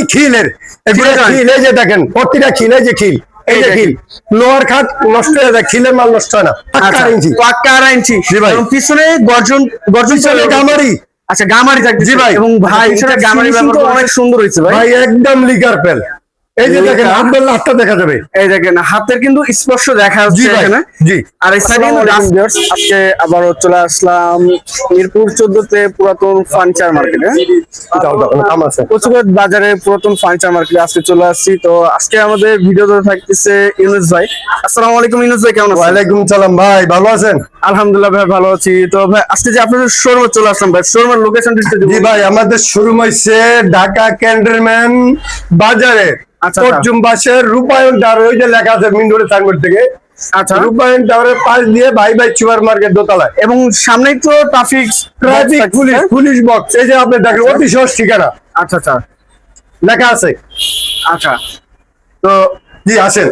খালি খিলের এগুলো খিল এই যে দেখেন প্রতিটা খিল এই যে খিল এই যে খিল লোহার খাট নষ্ট হয়ে যায় খিলের মাল নষ্ট হয় না পাক্কা আচ্ছা, ইঞ্চি। পাক্কা আড়াই ইঞ্চি। পিছনে গর্জন গর্জন গামারি। আচ্ছা গামারি থাকবে। জি ভাই। এবং ভাই গামারি অনেক সুন্দর হয়েছে ভাই একদম লিগার পেল। এই যে দেখেন। হাতটা দেখা যাবে। এই দেখেন হাতের কিন্তু স্পর্শ দেখা জি যাচ্ছে এখানে। জি। আর এই সাইডে আজকে আবারও চলে আসলাম মিরপুর চোদ্দতে পুরাতন ফার্নিচার মার্কেটে বাজারে পুরাতন ফার্নিচার মার্কেটে আজকে চলে আসছি। তো আজকে আমাদের ভিডিওতে থাকতেছে ইউনুস ভাই। আসসালামু আলাইকুম ইউনুস ভাই কেমন আছেন? ওয়ালাইকুম সালাম ভাই ভালো আছেন? আলহামদুলিল্লাহ ভাই ভালো আছি। তো ভাই আজকে যে আপনাদের শোরুমে চলে আসলাম ভাই শোরুমের লোকেশনটা একটু জি ভাই আমাদের শুরু হয়েছে ঢাকা ক্যান্টনমেন্ট বাজারে। আচ্ছা। পশ্চিম পাশের রূপায়ণ টাওয়ার ওই যে লেখা আছে মিন্ডোরে সাইনবোর্ড থেকে। আচ্ছা। রূপায়ণ টাওয়ারের পাশ দিয়ে ভাই ভাই সুপার মার্কেট দোতলায়। এবং সামনেই তো traffic traffic police police box এই যে আপনি দেখেন অতি সহজ ঠিকানা। আচ্ছা আচ্ছা। লেখা আছে। আচ্ছা। তো জি আসেন।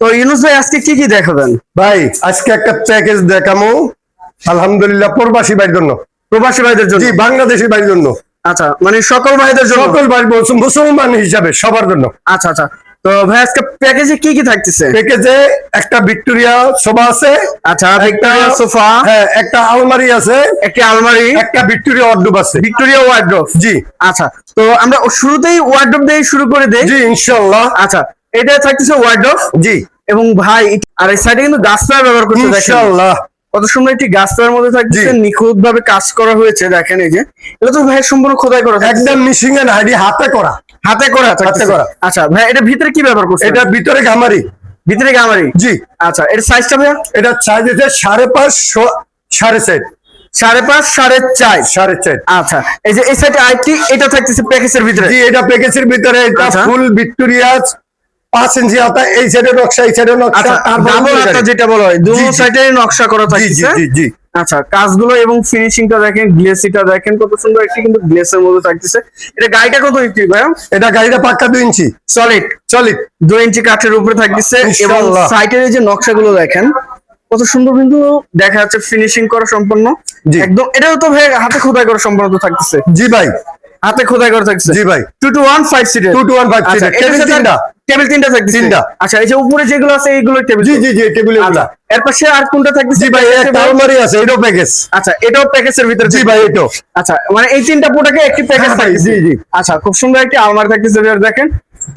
তো ইউনুস ভাই আজকে কি কি দেখাবেন? ভাই আজকে একটা প্যাকেজ দেখামো। আলহামদুলিল্লাহ প্রবাসী ভাইয়ের জন্য। প্রবাসী ভাইদের জন্য? জি বাংলাদেশি ভাইয়ের জন্য। আচ্ছা মানে সকল ভাইদের জন্য? সকল ভাই মুসলমান হিসাবে সবার জন্য। আচ্ছা আচ্ছা। তো ভাই আজকে প্যাকেজে কি কি থাকতেছে? প্যাকেজে একটা ভিক্টোরিয়া সোফা আছে আচ্ছা ভিক্টোরিয়া একটা- সোফা। হ্যাঁ একটা আলমারি আছে একটি আলমারি। একটা ভিক্টোরিয়া অর্ডুব আছে। Victoria wardrobe? জি। আচ্ছা তো আমরা শুরুতেই ওয়ার্ড্রোব দিয়ে শুরু করে দেই। জি ইনশাল্লাহ আচ্ছা এটা থাকতেছে ওয়ার্ড্রোব? জি। এবং ভাই আর এই সাইডে কিন্তু গাছপালা ব্যবহার করতে দেখেন। ইনশাল্লাহ কত সুন্দর একটি মধ্যে থাকতেছে জি। নিখুঁত ভাবে কাজ করা হয়েছে দেখেন এই যে। এটা তো ভাই সম্পূর্ণ খোদাই করা একদম মিশিং হাতে করা। হাতে করা থাকতেছে। করা। আচ্ছা ভাই এটা ভিতরে কি ব্যবহার করছে এটা ভিতরে গামারি। ভিতরে গামারি? জি। আচ্ছা এর সাইজটা ভাইয়া? এটা সাইজ আছে সাড়ে পাঁচ স- সাড়ে চার। সাড়ে পাঁচ সাড়ে চার। সাড়ে চার। আচ্ছা এই যে এই সাইডে আইটি এটা থাকতেছে প্যাকেজের ভিতরে? জি এটা প্যাকেজের ভিতরে এটা আচ্ছা। ফুল ভিক্টোরিয়া পাঁচ ইঞ্চি হাতা এই সাইডে নকশা এই সাইডে নকশা আচ্ছা ডাবল হাতা যেটা বলা হয় দুটো। সাইডে নকশা করা জি জি জি জি। আচ্ছা কাজগুলো এবং ফিনিশিংটা দেখেন গ্লেসিটা দেখেন কত সুন্দর একটি কিন্তু গ্লেসের মধ্যে থাকতেছে। এটা গাড়িটা কত ইঞ্চি ভাইয়া? এটা গাড়িটা পাক্কা দুই ইঞ্চি। সলিড সলিড দুই ইঞ্চি কাঠের উপরে থাকতেছে এবং। সাইডের যে নকশাগুলো দেখেন কত সুন্দর কিন্তু দেখা যাচ্ছে ফিনিশিং করা সম্পন্ন। একদম এটাও তো ভাই হাতে খোদাই করা সম্পন্ন থাকতেছে। জি ভাই। হাতে খোদাই করে থাকছে। জি ভাই। টু টু ওয়ান ফাইভ সিটের 2215 আচ্ছা seater, টেবিল তিনটা। টেবিল তিনটা থাকতেছে। তিনটা। আচ্ছা এই যে উপরে যেগুলো আছে এইগুলো টেবিল জি জি জি টেবিলে আচ্ছা এর পাশে আর কোনটা থাকতেছে? জি ভাই একটা আলমারি আছে এটাও প্যাকেজ আচ্ছা এটাও প্যাকেজের ভিতরে জি ভাই এটাও। আচ্ছা মানে এই তিনটা প্রোডাক্টে একটি প্যাকেজ থাকতেছে। জি, জি। আচ্ছা খুব সুন্দর একটি আলমারি এবার দেখেন।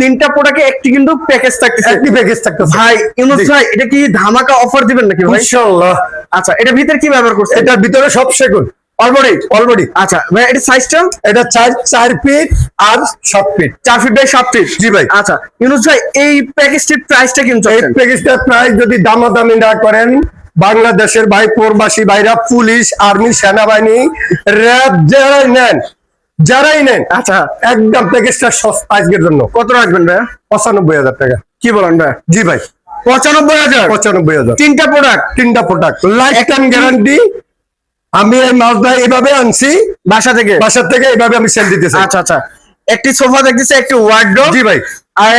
তিনটা প্রোডাক্টে একটি কিন্তু প্যাকেজ থাকতেছে। একটি প্যাকেজ থাকতেছে। ভাই ইউনুস ভাই এটা কি ধামাকা অফার দিবেন নাকি ভাই? ইনশাআল্লাহ। আচ্ছা এটা ভিতরে কি ব্যবহার করছে এটার ভিতরে সব সেগুন। আচ্ছা ভাই এটা সাইজটা এটা চার চার ফিট আর সাত ফিট চার ফিট বাই সাত ফিট জি ভাই। আচ্ছা ইউনুস ভাই এই প্যাকেজটির প্রাইসটা কিন্তু এই প্যাকেজটার প্রাইস যদি দামাদামি না করেন বাংলাদেশের ভাই প্রবাসী ভাইরা পুলিশ আর্মি সেনাবাহিনী র্যাব যারাই নেন যারাই নেন আচ্ছা। একদম প্যাকেজটা সস্তা আজকের জন্য। কত রাখবেন ভাই? পঁচানব্বই হাজার টাকা। কি বলেন ভাই? জি ভাই। পঁচানব্বই হাজার? পঁচানব্বই হাজার। তিনটা প্রোডাক্ট তিনটা প্রোডাক্ট লাইফ টাইম গ্যারান্টি আমি এই মালটা এইভাবে আনছি বাসা থেকে? বাসা থেকে এভাবে আমি সেল দিতেছি আচ্ছা আচ্ছা। একটি সোফা দেখতেছি একটি ওয়ার্ড্রোব জি ভাই। আর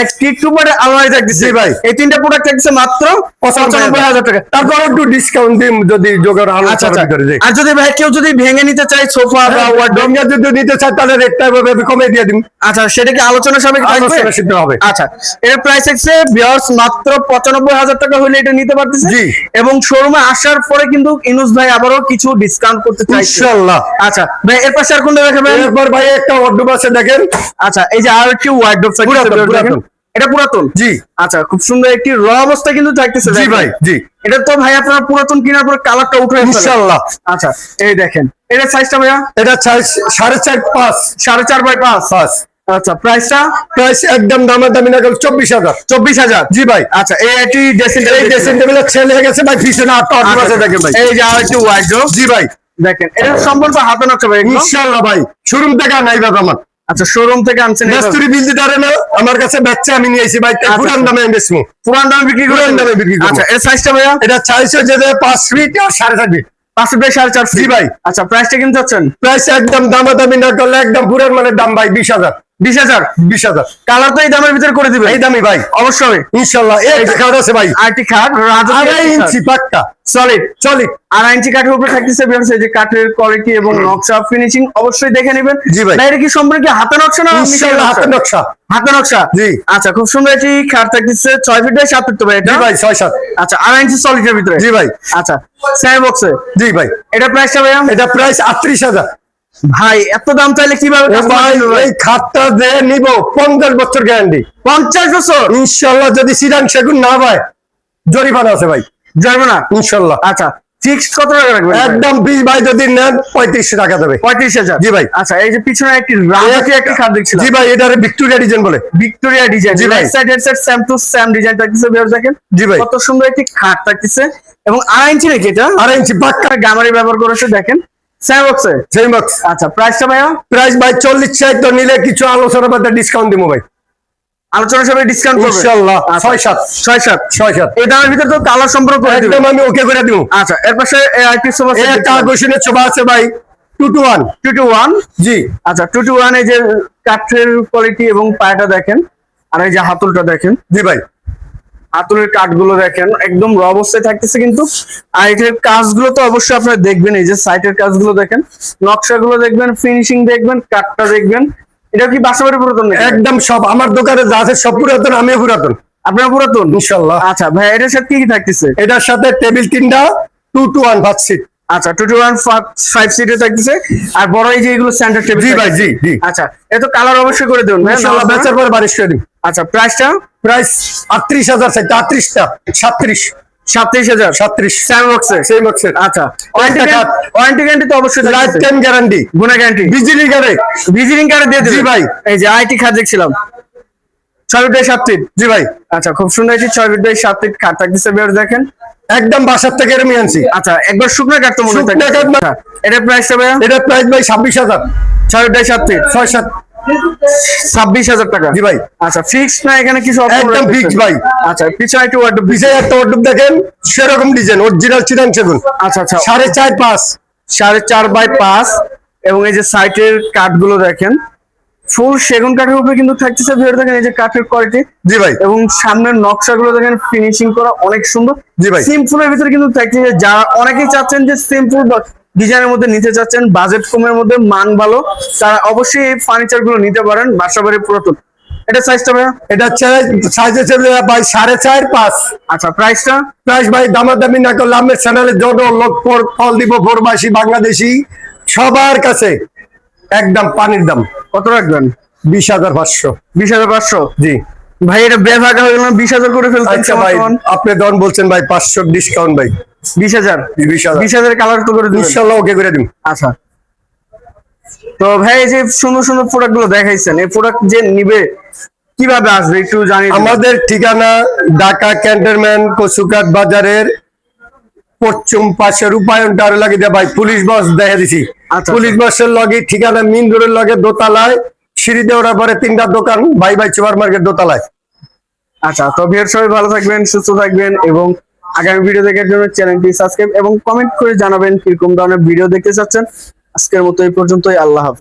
আলমারি থাকতেছে। ভাই। এই তিনটা প্রোডাক্ট মাত্র পঁচানব্বই হাজার টাকা। তারপর একটু ডিসকাউন্ট দিন যদি জোগাড় আচ্ছা আচ্ছা। আর যদি ভাই কেউ যদি ভেঙে নিতে চায় সোফা বা ওয়ার্ড্রোব ডঙ্গা যদি নিতে চায় তাহলে রেটটা এভাবে কমে দিয়ে দিন আচ্ছা সেটা কি আলোচনা সাপেক্ষে থাকবে? আলোচনা সিদ্ধ হবে। আচ্ছা এর প্রাইস হচ্ছে বিয়ার্স মাত্র পঁচানব্বই হাজার টাকা হলে এটা নিতে পারতেছে। জি। এবং শোরুমে আসার পরে কিন্তু ইনুস ভাই আবারও কিছু ডিসকাউন্ট করতে চাইছে। ইনশাআল্লাহ আচ্ছা ভাই এর পাশে আর কোনটা দেখাবেন? এরপর ভাই একটা অর্ডুব আছে দেখেন। আচ্ছা এই যে আর একটি ওয়ার্ড্রোব পুরাতন, পুরাতন। এটা পুরাতন? জি। আচ্ছা খুব সুন্দর একটি র অবস্থা কিন্তু থাকতেছে জি ভাই জি। এটা তো ভাই আপনার পুরাতন কেনার পর কালারটা উঠে ইনশাআল্লাহ। আচ্ছা এই দেখেন। এটা সাইজটা ভাইয়া? এটা চাই সাড়ে চার পাঁচ। সাড়ে চার বাই পাঁচ? পাঁচ। আচ্ছা প্রাইসটা প্রাইস একদম দামা দামি না চব্বিশ হাজার। চব্বিশ হাজার? জি ভাই। আচ্ছা এই একটি ড্রেসিং এই ড্রেসিং ছেলে হয়ে গেছে ভাই পিছনে আটটা অর্ডুব আছে দেখেন ভাই। এই যে আর একটি ওয়াইড্রোব জি ভাই। দেখেন এটা সম্পূর্ণ হাতে নকশা ভাই? ইনশাআল্লাহ ভাই শোরুম থেকে নাই বাবা আমার। আচ্ছা শোরুম থেকে আনছেন। মিস্ত্রি বিল দিতে না আমার কাছে বাচ্চা আমি নিয়ে এসেছি ভাই আচ্ছা, পুরান আচ্ছা। দামে বেচবো পুরান দামে বিক্রি করে পুরান দামে বিক্রি। আচ্ছা এর সাইজটা ভাইয়া এটা চাইছে যে পাঁচ ফিট আর সাড়ে চার ফিট পাঁচ ফিট সাড়ে চার জি ভাই। আচ্ছা প্রাইসটা কিন্তু চাচ্ছেন প্রাইস একদম দামাদামি না করলে একদম পুরান মানে দাম ভাই বিশ হাজার বিশ হাজার। বিশ হাজার। কালার তো এই দামের ভিতরে করে দিবে এই দামি ভাই। অবশ্যই। ইনশাল্লাহ। এই খাট আছে ভাই। আরেকটি খাট আড়াই ইঞ্চি পাক্কা সলিড চলি আড়াই ইঞ্চি কাঠের উপরে থাকতেছে এই যে কাঠের কোয়ালিটি এবং নকশা ফিনিশিং অবশ্যই দেখে নেবেন। জি ভাই। এটা কি সম্পূর্ণ কি হাতে নকশা না ইনশাল্লাহ নকশা? হাতে নকশা? জি। আচ্ছা খুব সুন্দর একটি খাট থাকতেছে। ছয় ফিট বাই সাত ফিট ভাই এটা? ভাই ছয় সাত। আচ্ছা আড়াই ইঞ্চি সলিডের ভিতরে? জি ভাই। আচ্ছা বক্সে জি ভাই। এটা প্রাইসটা ভাইয়া? এটা প্রাইস আটত্রিশ হাজার। ভাই এত দাম চাইলে কীভাবে? এই খাটটা যে নিব পঞ্চাশ বছর গ্যারান্টি পঞ্চাশ বছর? ইনশাল্লাহ যদি সিরান সেগুন না ভাই জরিমানা আছে ভাই। যাবে না ইনশাল্লাহ। আচ্ছা ফিক্সড কত টাকা রাখবেন একদম বিশ ভাই যদি নেন পঁয়ত্রিশশো টাকা দেবে। পঁয়ত্রিশ হাজার? জি ভাই। আচ্ছা এই যে পিছনে একটি রাজাকে একটি খাট দেখছিলাম। জি ভাই ভিক্টোরিয়া ডিজাইন বলে। ভিক্টোরিয়া ডিজাইন জি ভাই। Side same to same design থাকতেছে দেখেন। জি ভাই। কত সুন্দর একটি খাট থাকতেছে। এবং আড়াই ইঞ্চি নাকি এটা আড়াই ইঞ্চি পাক্কা গামারি ব্যবহার করেছে দেখেন। আচ্ছা প্রাইসটা ভাইয়া? প্রাইস ভাই চল্লিশ চাই তো নিলে কিছু আলোচনা বাদে ডিসকাউন্ট দিব ভাই। আলোচনা সবাই ডিসকাউন্ট করবে? আচ্ছা। এই দামের ভিতরে তো কালার সম্পর্ক করে একদম আমি ওকে করে দিব। আচ্ছা এর পাশে সোফা একটা আকর্ষণীয় আছে ভাই two two one two two one জি। আচ্ছা টু টু ওয়ান এই যে কাঠের কোয়ালিটি এবং পায়াটা দেখেন আর এই যে হাতুলটা দেখেন। জি ভাই। হাতুলের কাঠগুলো দেখেন একদম র অবস্থায় থাকতেছে কিন্তু আর এটার কাজগুলো তো অবশ্যই আপনারা দেখবেন এই যে সাইটের কাজগুলো দেখেন নকশাগুলো দেখবেন ফিনিশিং দেখবেন কাঠটা দেখবেন এটা কি বাসাবাড়ি পুরাতন একদম সব আমার দোকানে যা আছে সব পুরাতন আমিও পুরাতন। আপনার পুরাতন? ইনশাল্লাহ। আচ্ছা ভাই এটার সাথে কি কি থাকতেছে? এটার সাথে টেবিল তিনটা two two one first seat আচ্ছা টু টু ওয়ান ফাইভ সিটের থাকতেছে আর বড় এই যে এগুলো সেন্টার টেবিল জি ভাই জি জি। আচ্ছা এটা তো কালার অবশ্যই করে দেবেন ইনশাল্লাহ বেচার পরে বারিশ করে দিন আচ্ছা প্রাইসটা প্রাইস আটত্রিশ হাজার চাইতে আটত্রিশটা সাতত্রিশ। সাতত্রিশ হাজার? সাতত্রিশ। স্যাম বক্সে আচ্ছা। ওয়ারেন্টি ওয়ারেন্টি গ্যারান্টি তো অবশ্যই লাইফ টাইম গ্যারান্টি গুণা গ্যারান্টি বিজলি গাড়ি ভিজিটিং কার্ড দিয়ে দিবেন ভাই। এই যে আইটি খাট দেখছিলাম। ছয় ফিট বাই সাত ফিট জি ভাই। আচ্ছা খুব সুন্দর একটি ছয় ফিট বাই সাত ফিট খাট থাকতেছে বের দেখেন। একদম বাসার থেকে এরমি আনছি। আচ্ছা একবার শুকনো কাঠ তো মনে হয়। আচ্ছা, এটার প্রাইসটা ভাইয়া? এটা প্রাইস ভাই ছাব্বিশ হাজার। ছয় ফিট বাই সাত ফিট ছয় সাত ছাব্বিশ হাজার টাকা। জি ভাই। আচ্ছা ফিক্সড না এখানে কিছু একদম রাখতেছেন? ভাই। আচ্ছা পিছনে একটু একটা দেখেন সেরকম ডিজাইন অরিজিনাল চিরাং সেগুন। আচ্ছা আচ্ছা। সাড়ে চার পাঁচ। সাড়ে চার বাই পাঁচ এবং এই যে সাইটের কাঠগুলো দেখেন ফুল সেগুন কাঠের উপরে কিন্তু থাকতেছে। দেখেন এই যে কাঠের কোয়ালিটি জি ভাই। এবং সামনের নকশাগুলো দেখেন ফিনিশিং করা অনেক সুন্দর। জি ভাই। সিম্পলের ভিতরে কিন্তু যারা অনেকেই চাচ্ছেন যে সিম্পল ডিজাইনের মধ্যে নিতে চাচ্ছেন বাজেট কমের মধ্যে মান ভালো তারা অবশ্যই এই ফার্নিচারগুলো নিতে পারেন বাসাবাড়ি পুরাতন। এটা সাইজটা ভাইয়া? এটা সাইজ আছে ভাই সাড়ে চার পাঁচ। আচ্ছা প্রাইসটা প্রাইস ভাই দামাদামি না করলে আমার চ্যানেলে যত লোক ফল দিব প্রবাসী বাংলাদেশি সবার কাছে একদম পানির দাম। কত রাখবেন? বিশ হাজার পাঁচশো। বিশ হাজার পাঁচশো? জি। ভাই এটা বেভাগা হয়ে গেল বিশ হাজার করে ফেলতে আচ্ছা ভাই আপনি দন বলছেন ভাই পাঁচশো ডিসকাউন্ট ভাই। বিশ হাজার। বিশ হাজার। কালার তো করে ইনশাল্লাহ ওকে করে দিন আচ্ছা। তো ভাই এই যে সুন্দর সুন্দর প্রোডাক্টগুলো দেখাইছেন এই প্রোডাক্ট যে নিবে কীভাবে আসবে একটু জানি আমাদের ঠিকানা ঢাকা ক্যান্টনমেন্ট কচুকাট বাজারের পশ্চিম পাশে রূপায়ণ টার লাগে দিয়ে। ভাই পুলিশ বাস দেখা দিছি। আচ্ছা। পুলিশ বাসের লগে ঠিকানা মিন রোডের লগে দোতলায় সিঁড়ি দিয়ে ওঠার পরে তিনটা দোকান ভাই ভাই সুপার মার্কেট দোতলায়। আচ্ছা তো ভিউয়ার সবাই ভালো থাকবেন সুস্থ থাকবেন এবং আগামী ভিডিও দেখার জন্য চ্যানেলটি সাবস্ক্রাইব এবং কমেন্ট করে জানাবেন কীরকম ধরনের ভিডিও দেখতে চাচ্ছেন। আজকের মতো এই পর্যন্তই, আল্লাহ হাফেজ।